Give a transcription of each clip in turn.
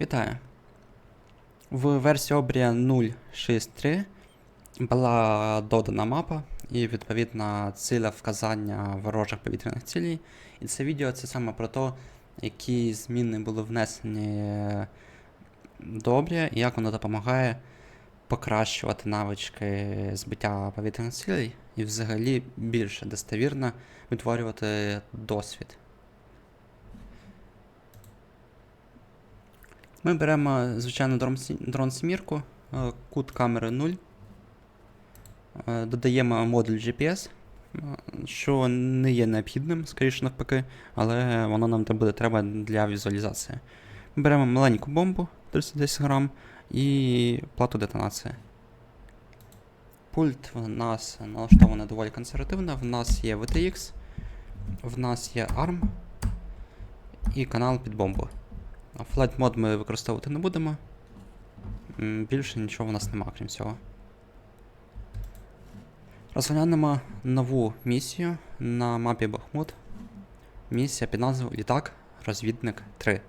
Вітаю. В версії Обрія 0.6.3 була додана мапа і відповідна ціля вказання ворожих повітряних цілей. І це відео це саме про те, які зміни були внесені до Обрія і як воно допомагає покращувати навички збиття повітряних цілей і взагалі більше достовірно відтворювати досвід. Ми беремо, звичайно, дрон, Сімірку, е, кут камери 0. е, Додаємо модуль GPS, е, що не є необхідним, скоріше навпаки, але воно нам буде треба для візуалізації. Беремо маленьку бомбу 310 грам і плату детонації. Пульт в нас налаштований доволі консервативно. В нас є VTX, в нас є ARM і канал під бомбу. Flight мод ми використовувати не будемо. Більше нічого у нас нема, крім цього. Розглянемо нову місію на мапі Бахмут. Місія під назвою Літак Розвідник 3.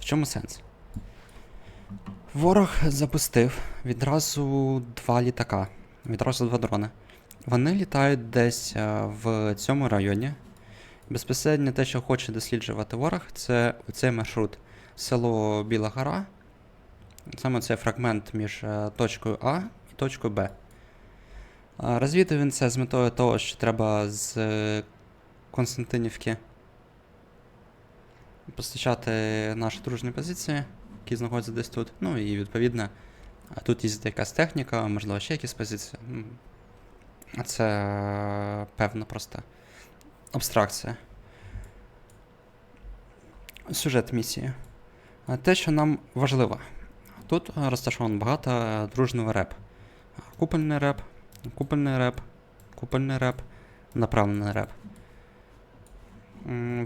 В чому сенс? Ворог запустив відразу два літака, відразу два дрони. Вони літають десь е, в цьому районі. Безпосередньо те, що хоче досліджувати ворог, це цей маршрут село Біла Гора. Саме цей фрагмент між е, точкою А і точкою Б. А, Розвідав він це з метою того, що треба з е, Константинівки постачати наші дружні позиції, які знаходяться десь тут. Ну і відповідно, тут є якась техніка, можливо, ще якісь позиції. Це е, певно просто абстракція. Сюжет місії. Те, що нам важливо. Тут е, розташовано багато е, дружнього реп. Купольний реп, купольний реп, купольний реп, направлений реп.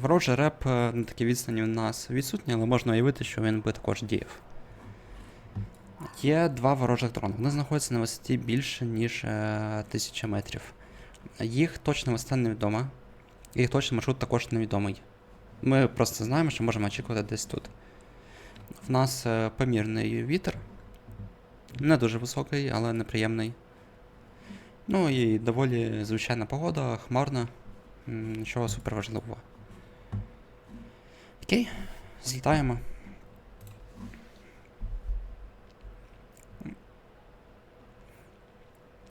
Ворожий реп е, на такій відстані у нас відсутній, але можна уявити, що він би також діяв. Є два ворожих дрони. Вони знаходяться на висоті більше, ніж е, 1000 метрів. Їх точна висота невідома. І точний маршрут також невідомий. Ми просто знаємо, що можемо очікувати десь тут. В нас е, помірний вітер. Не дуже високий, але неприємний. Ну і доволі звичайна погода, хмарна. Нічого супер важливого. Окей, злітаємо.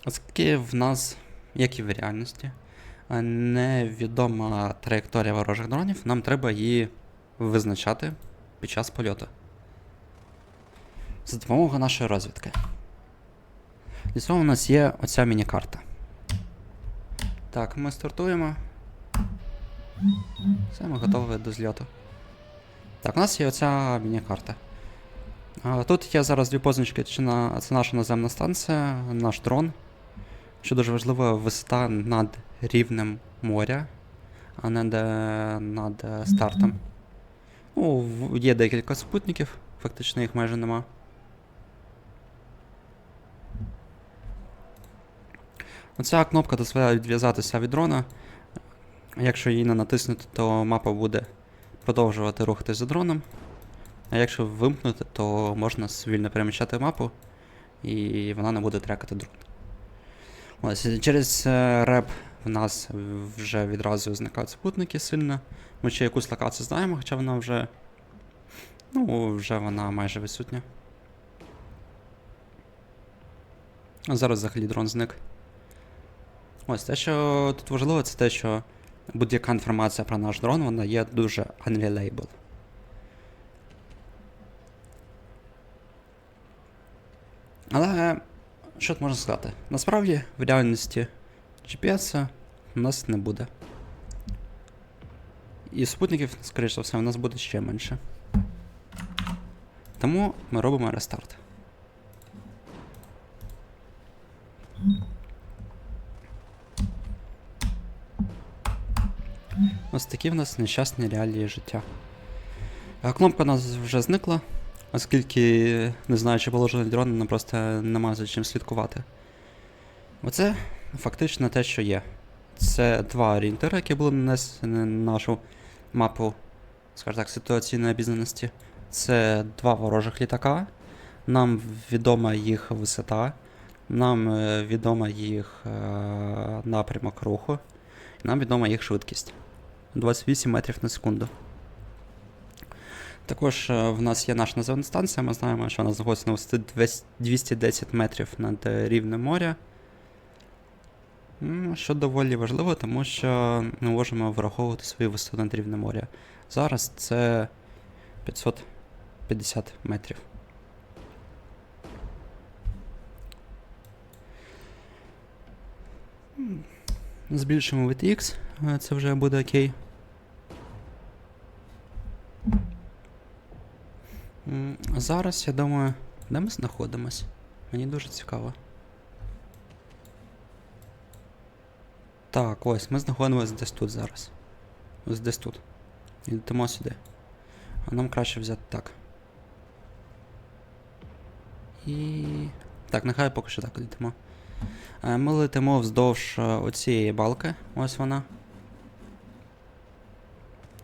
Оскільки в нас, як і в реальності, невідома траєкторія ворожих дронів, нам треба її визначати під час польоту. За допомогою нашої розвідки. Для цього у нас є оця міні-карта. Так, ми стартуємо. Все, ми готові до зльоту. Так, у нас є оця міні-карта. Тут є зараз дві позначки, це наша наземна станція, наш дрон. Що дуже важливо, висота над рівнем моря, а не над е, стартом. Ну, є декілька супутників, фактично їх майже нема. Оця кнопка дозволяє відв'язатися від дрона. Якщо її не натиснути, то мапа буде продовжувати рухатись за дроном. А якщо вимкнути, то можна вільно переміщати мапу, і вона не буде трекати дрон. Ось через е, реп в нас вже відразу зникають супутники сильно. Ми ще якусь локацію знаємо, хоча вона вже. Ну, вже вона майже відсутня. А зараз взагалі дрон зник. Ось те, що тут важливо, це те, що будь-яка інформація про наш дрон, вона є дуже unreliable. Але що тут можна сказати? Насправді, в реальності GPS у нас не буде. І супутників, скоріш за все, у нас буде ще менше. Тому ми робимо рестарт. Ось такі в нас нещасні реалії життя. Кнопка у нас вже зникла, оскільки, не знаючи положення дрона, нам просто немає за чим слідкувати. Оце фактично те, що є. Це два орієнтири, які були нанесені на нашу мапу, скажімо так, ситуаційної обізнаності. Це два ворожих літака. Нам відома їх висота, нам е, відома їх е, напрямок руху, нам відома їх швидкість 28 метрів на секунду. Також е, в нас є наша наземна станція, ми знаємо, що вона знаходиться на висоті 210 метрів над рівнем моря. Що доволі важливо, тому що ми можемо враховувати свою висоту над рівнем моря. Зараз це 550 метрів. Збільшимо VTX, е, це вже буде окей. Зараз я думаю, де ми знаходимось? Мені дуже цікаво. Так, ось, ми знаходимося десь тут зараз. Ось десь тут. Летимо сюди. А нам краще взяти так. І. Так, нехай поки що так летимо. Е, Ми летимо вздовж е, оцієї балки. Ось вона.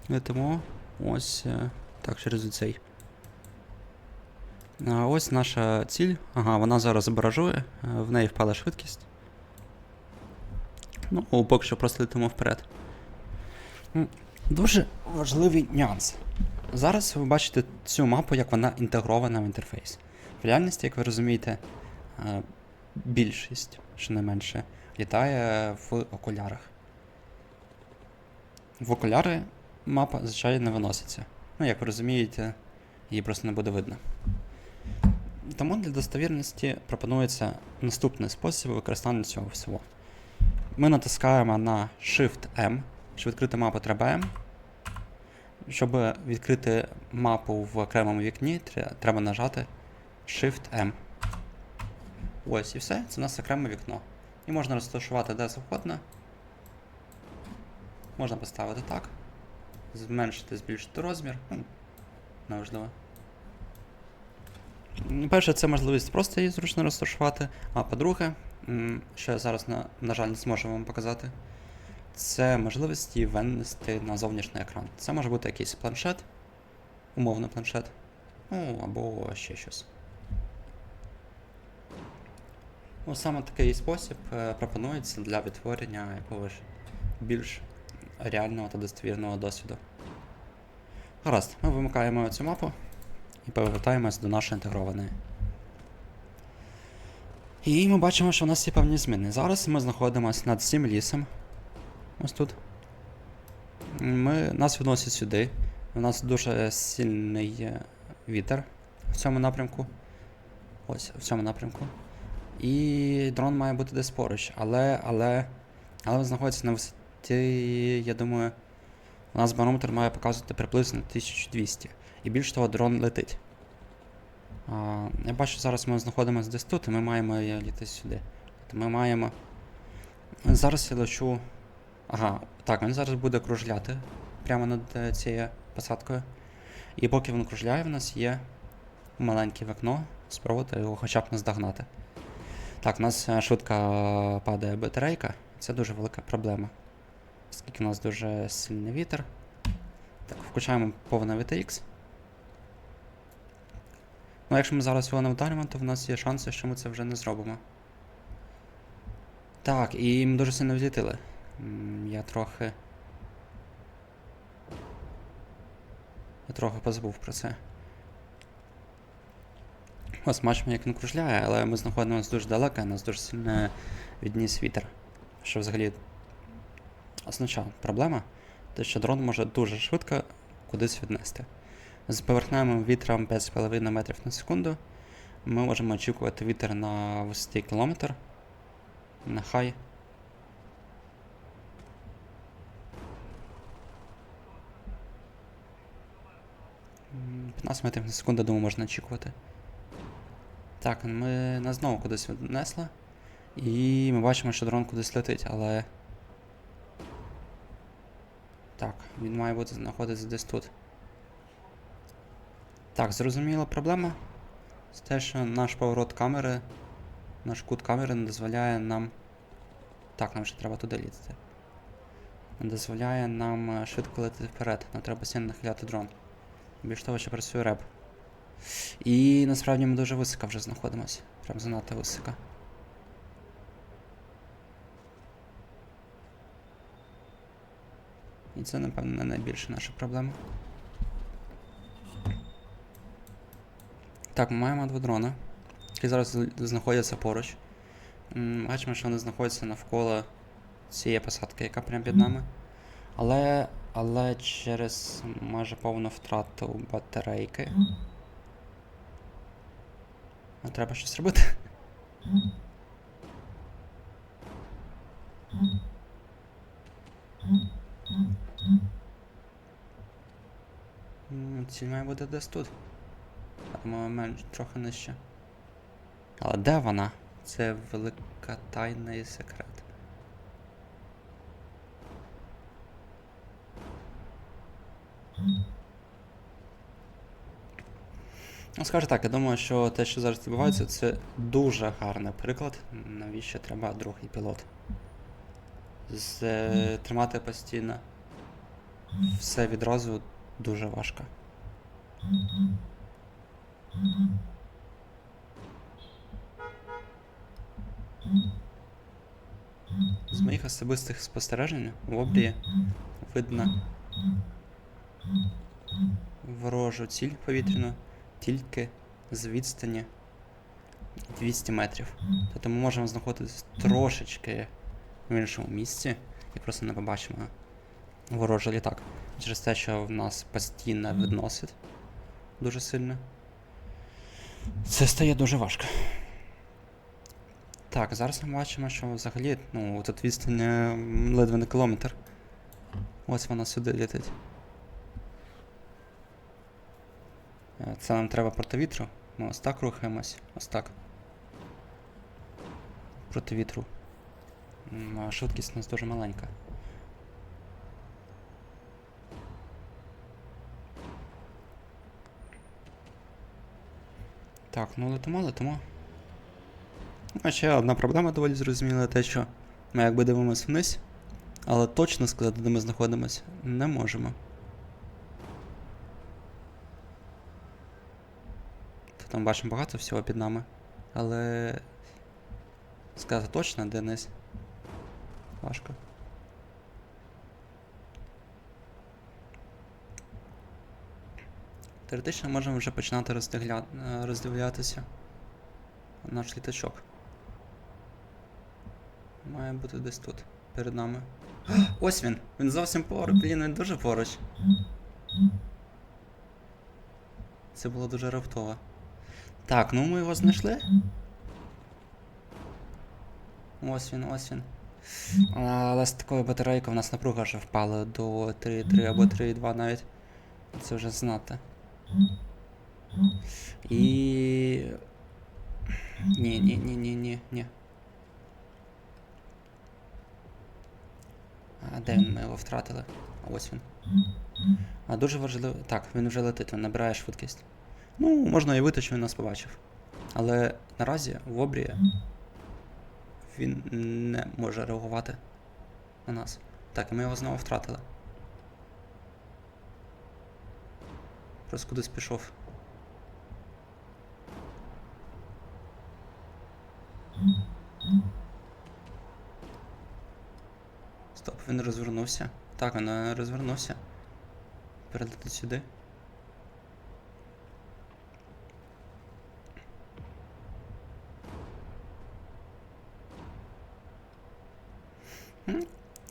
Летимо. Ось. е, Так, через оцей. Ось наша ціль. Ага, вона зараз баражує, е, в неї впала швидкість. Ну, поки що просто летимо вперед. Дуже важливий нюанс. Зараз ви бачите цю мапу, як вона інтегрована в інтерфейс. В реальності, як ви розумієте, е, більшість, щонайменше, літає в окулярах. В окуляри мапа, звичайно, не виноситься. Ну, як ви розумієте, її просто не буде видно. Тому для достовірності пропонується наступний спосіб використання цього всього. Ми натискаємо на Shift-M, щоб відкрити мапу треба M. Щоб відкрити мапу в окремому вікні, треба нажати Shift-M. Ось і все, це у нас окреме вікно. І можна розташувати де завгодно. Можна поставити так. Зменшити, збільшити розмір. Ну, неважливо. Перше, це можливість просто її зручно розташувати. А по-друге, що я зараз, на, на жаль, не зможу вам показати, це можливість її винести на зовнішній екран. Це може бути якийсь планшет, умовний планшет, ну або ще щось. Ну, саме такий спосіб е, пропонується для відтворення якогось більш реального та достовірного досвіду. Гаразд, ми вимикаємо цю мапу і повертаємось до нашої інтегрованої. І ми бачимо, що у нас є певні зміни. Зараз ми знаходимося над цим лісом. Ось тут. Ми, нас відносять сюди. У нас дуже сильний е, вітер в цьому напрямку. Ось, в цьому напрямку. І дрон має бути десь поруч, але, але, але він знаходиться на висоті, я думаю, у нас барометр має показувати приблизно 1200. І більш того, дрон летить. Я бачу, зараз ми знаходимося десь тут, і ми маємо літати сюди. Тобто ми маємо. Зараз я лечу. Ага, так, він зараз буде кружляти прямо над е, цією посадкою. І поки він кружляє, в нас є маленьке вікно, спробувати його хоча б наздогнати. Так, у нас е, швидко е, падає батарейка. Це дуже велика проблема. Оскільки у нас дуже сильний вітер. Так, включаємо повний VTX. Ну, якщо ми зараз його не вдаримо, то в нас є шанси, що ми це вже не зробимо. Так, і ми дуже сильно взлітили. Я трохи. Я трохи позабув про це. Ось бачимо, як він кружляє, але ми знаходимося дуже далеко, нас дуже сильно відніс вітер. Що взагалі означає проблема, те, що дрон може дуже швидко кудись віднести. З поверхневим вітром 5,5 метрів на секунду ми можемо очікувати вітер на висоті кілометр. Нехай. 15 метрів на секунду, думаю, можна очікувати. Так, ми нас знову кудись віднесли. І ми бачимо, що дрон кудись летить, але. Так, він має бути знаходитися десь тут. Так, зрозуміла проблема. Це те, що наш поворот камери, наш кут камери не дозволяє нам. Так, нам ще треба туди літати. Не дозволяє нам е, швидко летіти вперед. Нам треба сильно нахиляти дрон. Більш того, що працює реп. І насправді ми дуже високо вже знаходимося. Прям занадто високо. Це, напевно, не найбільша наша проблема. Так, ми маємо два дрони, які зараз знаходяться поруч. Бачимо, що вони знаходяться навколо цієї посадки, яка прямо під нами. Але, але через майже повну втрату батарейки. А Треба щось робити. М, Ціль має бути десь тут. Менш трохи нижче. Але де вона? Це велика тайна і секрет. Ну, скажу так, я думаю, що те, що зараз відбувається, це дуже гарний приклад, навіщо треба другий пілот. З, е, тримати постійно все відразу дуже важко. З моїх особистих спостережень в обрії видно ворожу ціль повітряну тільки з відстані 200 метрів. Тобто ми можемо знаходитися трошечки в іншому місці і просто не побачимо ворожий літак. Через те, що в нас постійно відносить дуже сильно. Це стає дуже важко. Так, зараз ми бачимо, що взагалі, ну, тут відстань е, ледве не кілометр. Ось вона сюди летить. Е, Це нам треба проти вітру. Ми ось так рухаємось. Ось так. Проти вітру. Швидкість у нас дуже маленька. Так, ну летимо, летимо. Ну, А ще одна проблема доволі зрозуміла, те, що ми якби дивимося вниз, але точно сказати, де ми знаходимося, не можемо. Та Там бачимо багато всього під нами, але сказати точно, де низ. Важко. Теоретично можемо вже починати роздивля... е, роздивлятися наш літачок. Має бути десь тут, перед нами. Ось він! Він зовсім поруч, блін, він дуже поруч. Це було дуже раптово. Так, ну ми його знайшли. Ось він, ось він. Але з такою батарейкою в нас напруга вже впала до 3,3 або 3,2 навіть. Це вже знати. І. Ні, ні, ні, ні, ні, ні. А де? Ми його втратили? Ось він. А дуже важливо. Так, він вже летить, він набирає швидкість. Ну, можна уявити, що він нас побачив. Але наразі в обрії він не може реагувати на нас. Так, і ми його знову втратили. Просто кудись пішов. Стоп, він розвернувся. Так, він розвернувся. Перелетить сюди.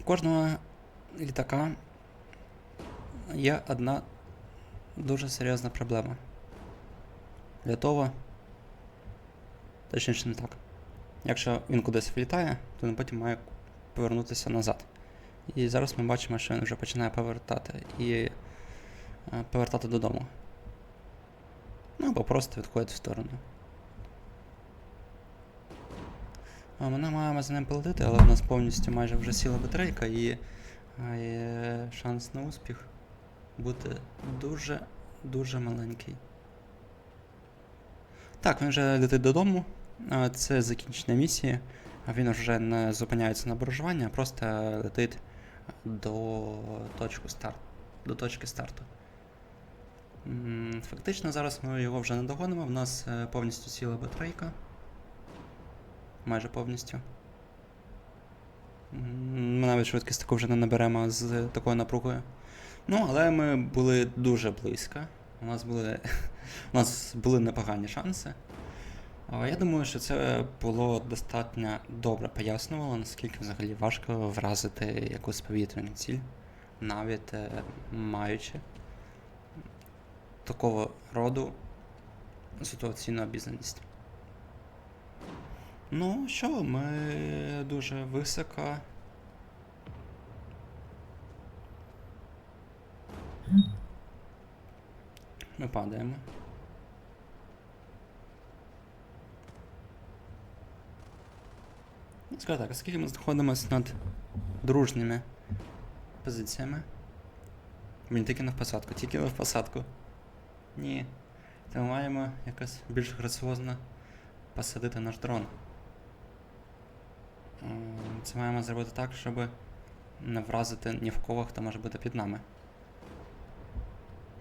Кожного літака є одна дуже серйозна проблема. Льотова. Точніше не так. Якщо він кудись влітає, то він потім має повернутися назад. І зараз ми бачимо, що він вже починає повертати і е, повертати додому. Ну або просто відходить в сторону. А ми маємо за ним полетити, але в нас повністю майже вже сіла батарейка і е, є шанс на успіх бути дуже дуже маленький. Так, він вже летить додому. Це закінчення місії. Він вже не зупиняється на баражування, а просто летить до точки, старт, до точки старту. Фактично зараз ми його вже не догонимо. В нас е, повністю сіла батарейка. Майже повністю. Ми навіть швидкість таку вже не наберемо з такою напругою. Ну, але ми були дуже близько. У нас були, у нас були непогані шанси. Я думаю, що це було достатньо добре пояснювало, наскільки взагалі важко вразити якусь повітряну ціль, навіть е, маючи такого роду ситуаційну обізнаність. Ну що, ми дуже високо. Ми падаємо. Ну, Скажу так, оскільки ми знаходимося над дружніми позиціями. Він тільки не в посадку, тільки не в посадку. Ні. То ми маємо якось більш граціозно посадити наш дрон. Це маємо зробити так, щоб не вразити ні в кого, хто може бути під нами.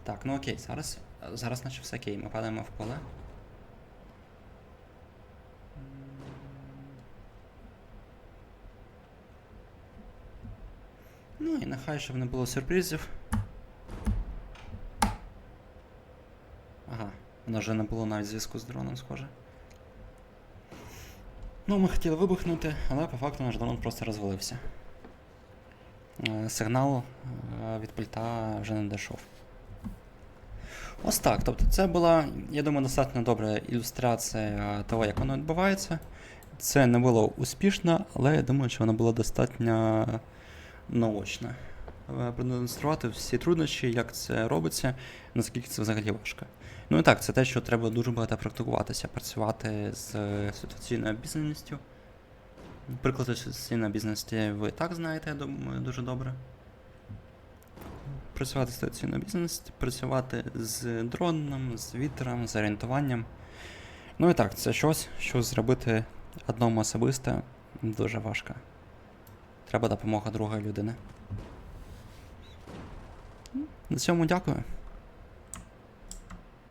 Так, ну окей, зараз, зараз наче все окей, ми падаємо в поле. Ну і нехай, щоб не було сюрпризів. Ага, воно вже не було навіть зв'язку з дроном, схоже. Ну, ми хотіли вибухнути, але по факту наш дрон просто розвалився. Е, Сигнал е, від пульта вже не дійшов. Ось так. Тобто це була, я думаю, достатньо добра ілюстрація того, як воно відбувається. Це не було успішно, але я думаю, що воно було достатньо наочно. Е, Продемонструвати всі труднощі, як це робиться, наскільки це взагалі важко. Ну і так, це те, що треба дуже багато практикуватися, працювати з ситуаційною обізнаністю. Приклади ситуаційної обізнаності ви так знаєте, я думаю, дуже добре. Працювати з стаційно обізнаністю, працювати з дроном, з вітром, з орієнтуванням. Ну і так, це щось, що зробити одному особисто дуже важко. Треба допомога другої людини. На цьому дякую.